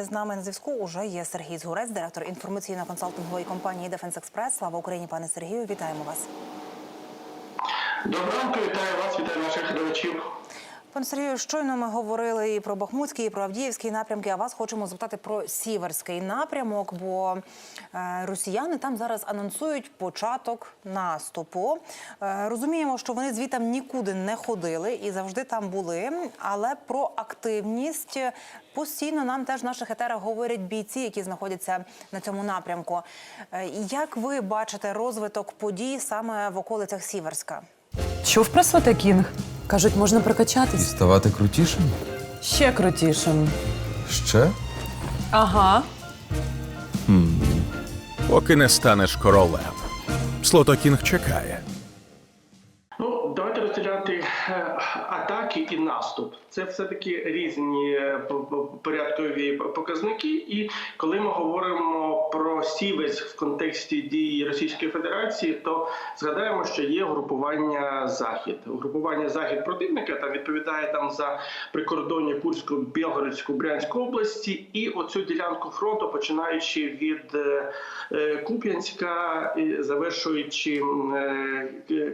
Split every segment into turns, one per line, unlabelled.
З нами на зв'язку уже є Сергій Згурець, директор інформаційно-консалтингової компанії Дефенс Експрес. Слава Україні, пане Сергію. Вітаємо вас.
Доброго ранку, вітаю вас, вітаю наших глядачів.
Пане Сергію, щойно ми говорили і про Бахмутський, і про Авдіївський напрямки. А вас хочемо запитати про Сіверський напрямок, бо е, росіяни там зараз анонсують початок наступу. Е, розуміємо, що вони звітам нікуди не ходили і завжди там були. Але про активність постійно нам теж в наших етерах говорять бійці, які знаходяться на цьому напрямку. Е, як ви бачите розвиток подій саме в околицях Сіверська?
Чув про Сватакінг? Кажуть, можна прокачатись.
Ставати крутішим?
Ще крутішим.
Ще?
Ага.
поки не станеш королем. Слотокінг чекає.
Це все-таки різні е, порядкові показники. І коли ми говоримо про сівець в контексті дії Російської Федерації, то згадаємо, що є групування захід. Групування захід противника там відповідає там за прикордоння Курську, Білгородську, Брянську області, і оцю ділянку фронту, починаючи від е, е, Куп'янська, завершуючи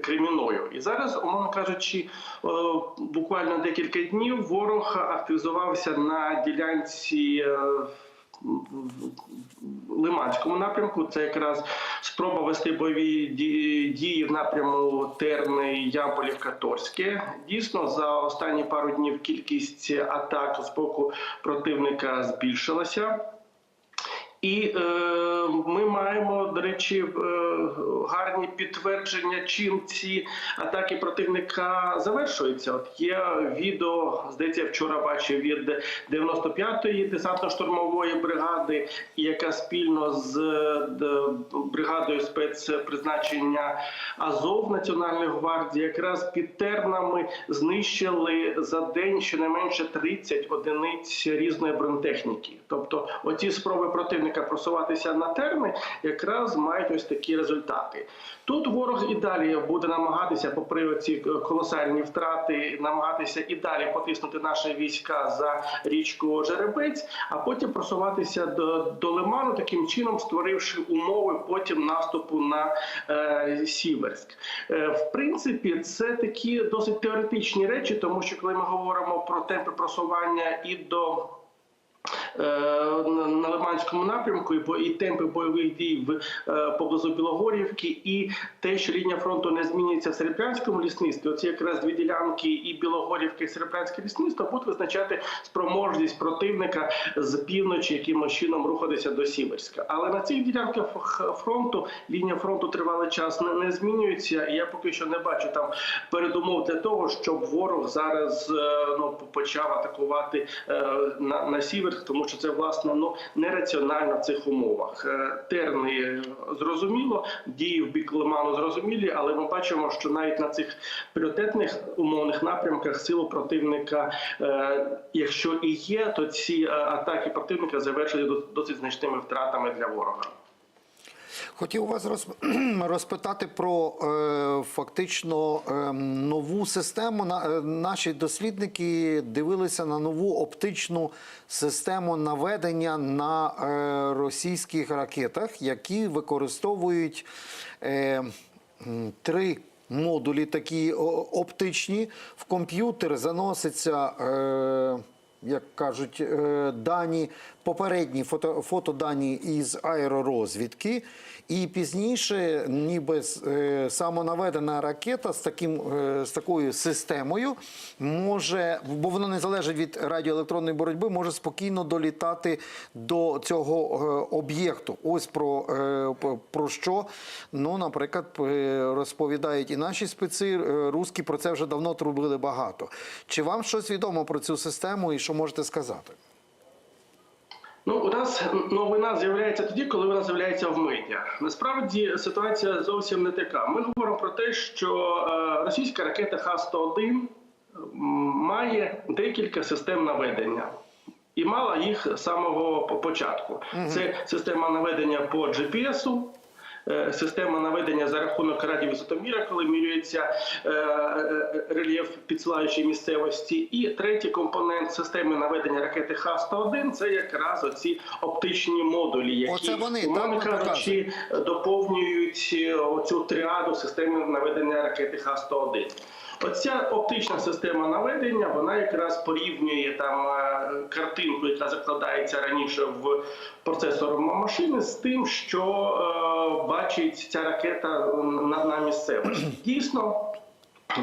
Креміною. І зараз, умовно кажучи, буквально декілька днів ворог активізувався на ділянці. е, в Лиманському напрямку це якраз спроба вести бойові дії в напряму Терни, Ямполів, Каторське. Дійсно, за останні пару днів кількість атак з боку противника збільшилася. І е, ми маємо, до речі, е, гарні підтвердження, чим ці атаки противника завершуються. От є відео, здається, вчора бачив від 95-ї десантно-штурмової бригади, яка спільно з е, бригадою спецпризначення Азов Національної гвардії, якраз під тернами знищили за день щонайменше 30 одиниць різної бронетехніки. Тобто, оці спроби противника просуватися на терни якраз мають ось такі результати. Тут ворог і далі буде намагатися, попри ці колосальні втрати, намагатися і далі потиснути наші війська за річку Жеребець, а потім просуватися до, до Лиману, таким чином створивши умови потім наступу на е, Сіверськ. Е, в принципі, це такі досить теоретичні речі, тому що коли ми говоримо про темпи просування і до на на Лиманському напрямку і темпи бойових дій в е, поблизу Білогорівки, і те, що лінія фронту не змінюється в Серебрянському лісництві. Оці якраз дві ділянки і Білогорівка, і Серебрянське лісництво будуть визначати спроможність противника з півночі якимось чином рухатися до Сіверська. Але на цих ділянках фронту лінія фронту тривалий час не, не змінюється. І я поки що не бачу там передумов для того, щоб ворог зараз е, ну почав атакувати е, на, на сівер, тому що це власне ну нераціонально в цих умовах. Е, Терни зрозуміло, дії в бік Лиману зрозумілі, але ми бачимо, що навіть на цих пріоритетних умовних напрямках силу противника, е, якщо і є, то ці е, атаки противника завершили до- досить значними втратами для ворога.
Хотів вас розпитати про е, фактично е, нову систему. Е, Наші дослідники дивилися на нову оптичну систему наведення на е, російських ракетах, які використовують три модулі, такі оптичні. В комп'ютер заноситься. Як кажуть, дані, попередні фото, фотодані із аеророзвідки, і пізніше, ніби е, самонаведена ракета з таким е, з такою системою може, бо воно не залежить від радіоелектронної боротьби, може спокійно долітати до цього е, об'єкту. Ось про, е, про що, ну, наприклад, розповідають і наші спеці, е, руські про це вже давно трубили багато. Чи вам щось відомо про цю систему і що можете сказати?
Ну, у нас новина з'являється тоді, коли вона з'являється в медіа. Насправді ситуація зовсім не така. Ми говоримо про те, що е, російська ракета Х-101 має декілька систем наведення. І мала їх з самого початку. Це система наведення по GPS, е, система наведення за рахунок радіовисотоміра, коли міряється е, е, рельєф підсилаючої місцевості. І третій компонент системи наведення ракети Х-101 – це якраз оці оптичні модулі, які
вони,
умовно кажучи, доповнюють е, оцю тріаду системи наведення ракети Х-101. Оця оптична система наведення, вона якраз порівнює там е, картинку, яка закладається раніше в процесор машини, з тим, що е, бачить ця ракета на, на місцевості. Дійсно.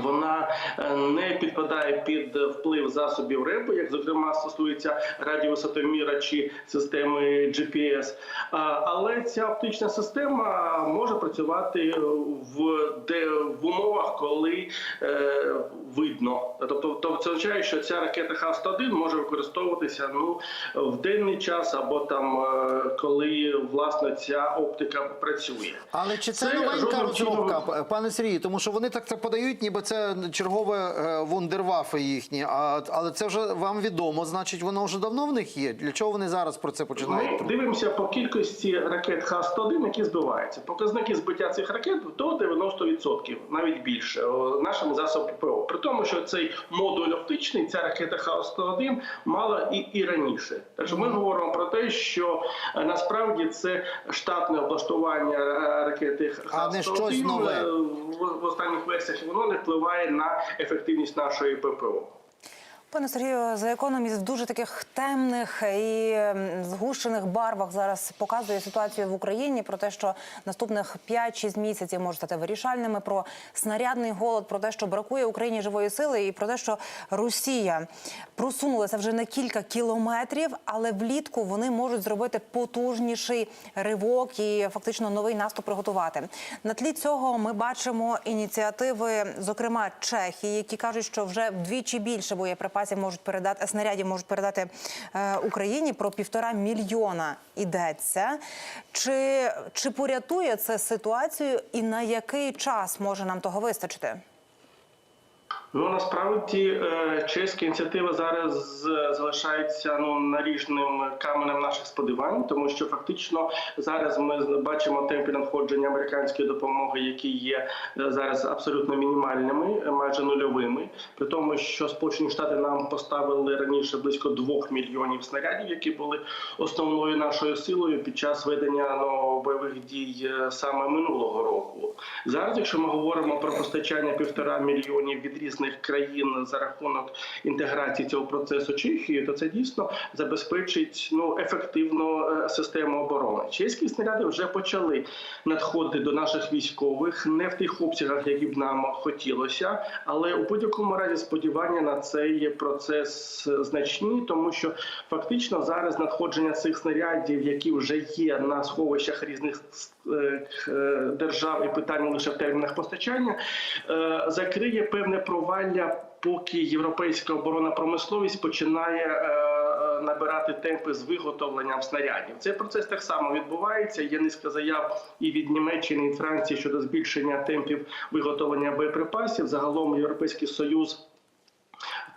Вона е, не підпадає під вплив засобів РЕБу, як зокрема стосується радіовисотоміра чи системи GPS. Але ця оптична система може працювати в де в умовах, коли е, видно. Тобто, то це означає, що ця ракета Х-101 може використовуватися ну в денний час або там е, коли власне ця оптика працює.
Але чи це,
Це
новенька
жодним чином-
пане Сергію? Тому що вони так це подають, ніби це чергове е, вундервафи їхні. А але це вже вам відомо, значить, воно вже давно в них є. Для чого вони зараз про це починають?
Ми дивимося по кількості ракет Х-101, які збиваються. Показники збиття цих ракет до 90%, навіть більше о, нашими засобами ППО. При тому, що цей модуль оптичний, ця ракета Х-101 мала і, і раніше. Так що ми говоримо про те, що е, насправді це штатне облаштування е, ракети Х-101
А не щось нове.
е, в, в останніх версіях. Воно не впливає на ефективність нашої ППО.
Пане Сергію, за економіст в дуже таких темних і ем, згущених барвах зараз показує ситуацію в Україні про те, що наступних 5-6 місяців можуть стати вирішальними. Про снарядний голод, про те, що бракує Україні живої сили, і про те, що Росія просунулася вже на кілька кілометрів, але влітку вони можуть зробити потужніший ривок і фактично новий наступ приготувати. На тлі цього ми бачимо ініціативи, зокрема Чехії, які кажуть, що вже вдвічі більше боєприпасів можуть передати снарядів можуть передати е, Україні. Про півтора мільйона йдеться. Чи, чи порятує це ситуацію, і на який час може нам того вистачити?
Ну насправді е, чеська ініціатива зараз залишається ну наріжним каменем наших сподівань, тому що фактично зараз ми бачимо темпи надходження американської допомоги, які є е, зараз абсолютно мінімальними, е, майже нульовими. При тому, що Сполучені Штати нам поставили раніше близько двох мільйонів снарядів, які були основною нашою силою під час ведення ну, бойових дій е, саме минулого року. Зараз, якщо ми говоримо про постачання півтора мільйонів від різних країн за рахунок інтеграції цього процесу Чехії, то це дійсно забезпечить ну ефективну е, систему оборони. Чеські снаряди вже почали надходити до наших військових не в тих обсягах, які б нам хотілося, але у будь-якому разі сподівання на цей процес значні, тому що фактично зараз надходження цих снарядів, які вже є на сховищах різних держав і питання лише в термінах постачання, е, закриє певне провалля, поки європейська оборонна промисловість починає. е, е, Набирати темпи з виготовленням снарядів. Цей процес так само відбувається. Є низка заяв і від Німеччини, і Франції щодо збільшення темпів виготовлення боєприпасів. Загалом Європейський Союз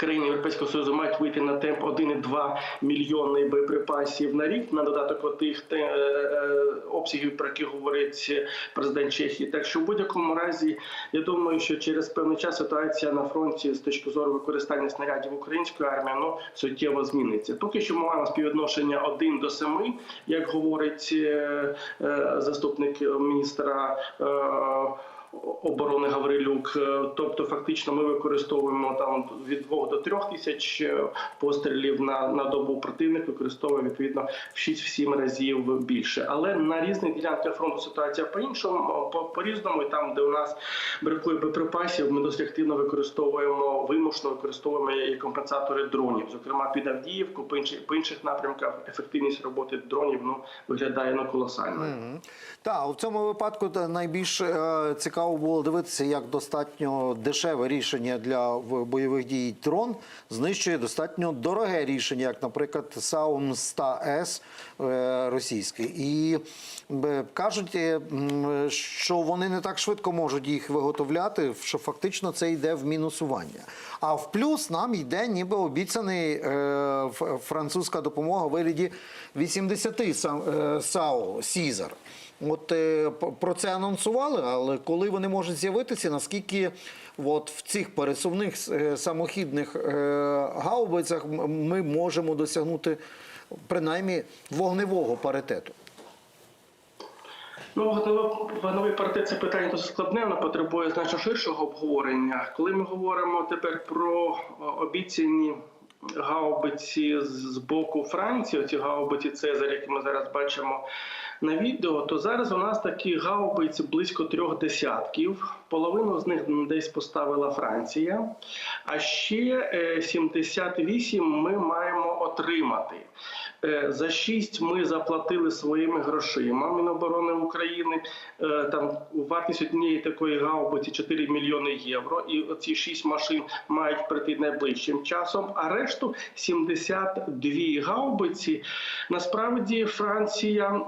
країни Європейського Союзу мають вийти на темп 1,2 мільйони боєприпасів на рік на додаток отих те, е, е, обсягів, про які говорить президент Чехії. Так що в будь-якому разі я думаю, що через певний час ситуація на фронті з точки зору використання снарядів української армії ну, суттєво зміниться. Поки що ми маємо співвідношення 1 до 7, як говорить е, заступник міністра. Оборони Гаврилюк. Е, Тобто, фактично, ми використовуємо там від 2 до 3 тисяч е, пострілів на, на добу. Противник використовує відповідно в 6-7 разів більше. Але на різних ділянках фронту ситуація по іншому по, різному. І там, де у нас бракує боєприпасів, ми досить активно використовуємо вимушено використовуємо і компенсатори дронів. Зокрема, під Авдіївку, по інших по інших напрямках ефективність роботи дронів ну виглядає ну колосальною.
Так, в цьому випадку найбільш е, цікаво було дивитися, як достатньо дешеве рішення для бойових дій дрон знищує достатньо дороге рішення, як, наприклад, Саум 100 с е, російський. І кажуть, е, що вони не так швидко можуть їх виготовляти, що фактично це йде в мінусування. А в плюс нам йде ніби обіцяний е, французька допомога у вигляді 80 сам- е, САУ Сізар. От е, про це анонсували, але коли вони можуть з'явитися, наскільки от в цих пересувних е, самохідних е, гаубицях ми можемо досягнути принаймні вогневого паритету?
Ну, вогневий паритет це питання досить складне, воно потребує значно ширшого обговорення. Коли ми говоримо тепер про обіцяні гаубиці з боку Франції, ці гаубиці Цезарь, які ми зараз бачимо на відео, то зараз у нас такі гаубиць близько трьох десятків. Половину з них десь поставила Франція, а ще е, 78 ми маємо отримати. Е, За 6 ми заплатили своїми грошима Міноборони України. Е, Там вартість однієї такої гаубиці 4 мільйони євро. І оці 6 машин мають прийти найближчим часом. А решту 72 гаубиці. Насправді Франція е,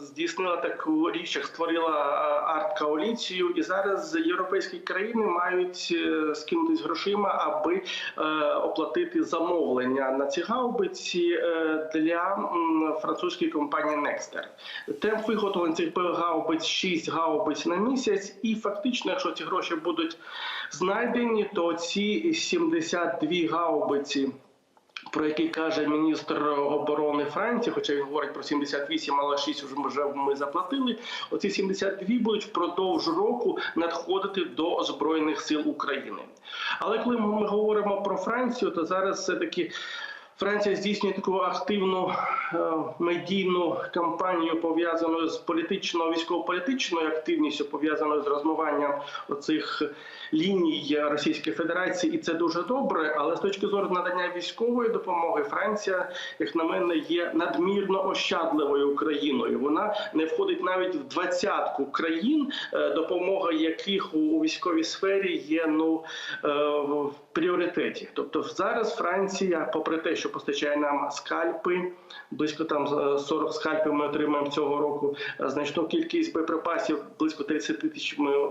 здійснила таку річ, як створила е, арт-коаліцію, і зараз європейські країни мають е, скинутись грошима, аби е, оплатити замовлення на ці гаубиці е, для французької компанії Nexter. Темп виготовлення цих гаубиць 6 гаубиць на місяць, і фактично, якщо ці гроші будуть знайдені, то ці 72 гаубиці. Про який каже міністр оборони Франції, хоча він говорить про 78, але 6 вже ми, заплатили. Оці 72 будуть впродовж року надходити до збройних сил України. Але коли ми говоримо про Францію, то зараз все таки. Франція здійснює таку активну е, медійну кампанію, пов'язану з політично військово-політичною активністю, пов'язаною з розмиванням оцих ліній Російської Федерації, і це дуже добре. Але з точки зору надання військової допомоги, Франція, як на мене, є надмірно ощадливою країною. Вона не входить навіть в двадцятку країн, е, допомога яких у, у військовій сфері є ну е, в пріоритеті. Тобто зараз Франція, попри те, що постачає нам скальпи, близько там е, 40 скальпів ми отримаємо цього року. е, Значну кількість боєприпасів, близько 30 тисяч ми.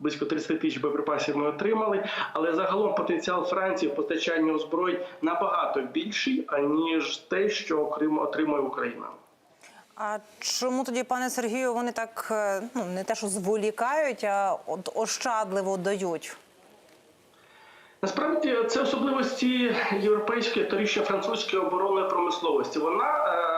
Близько 30 тисяч боєприпасів ми отримали, але загалом потенціал Франції в постачанні озброєнь набагато більший аніж те, що отримує Україна.
А чому тоді, пане Сергію, вони так е, ну не те, що зволікають, а от ощадливо дають?
Насправді це особливості європейської торічно французької оборонної промисловості. Вона е,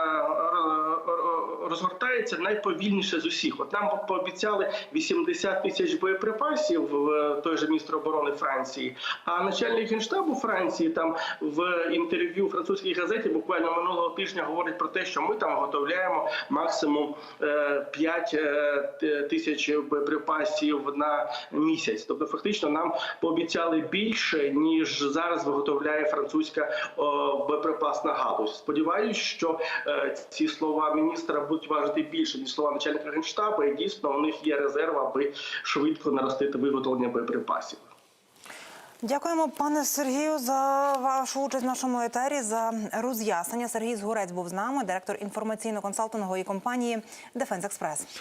розгортається найповільніше з усіх. От нам пообіцяли 80 тисяч боєприпасів в той же міністр оборони Франції. А начальник генштабу Франції там в інтерв'ю французькій газеті буквально минулого тижня говорить про те, що ми там готовляємо максимум е, 5 е, тисяч боєприпасів на місяць. Тобто, фактично, нам пообіцяли більше ніж зараз виготовляє французька боєприпасна галузь. Сподіваюсь, що е, ці слова міністра будуть важити більше ніж слова начальника генштабу, і дійсно у них є резерв, аби швидко наростити виготовлення боєприпасів.
Дякуємо, пане Сергію, за вашу участь в нашому етері за роз'яснення. Сергій Згурець був з нами, директор інформаційно-консалтингової компанії Дефенс Експрес.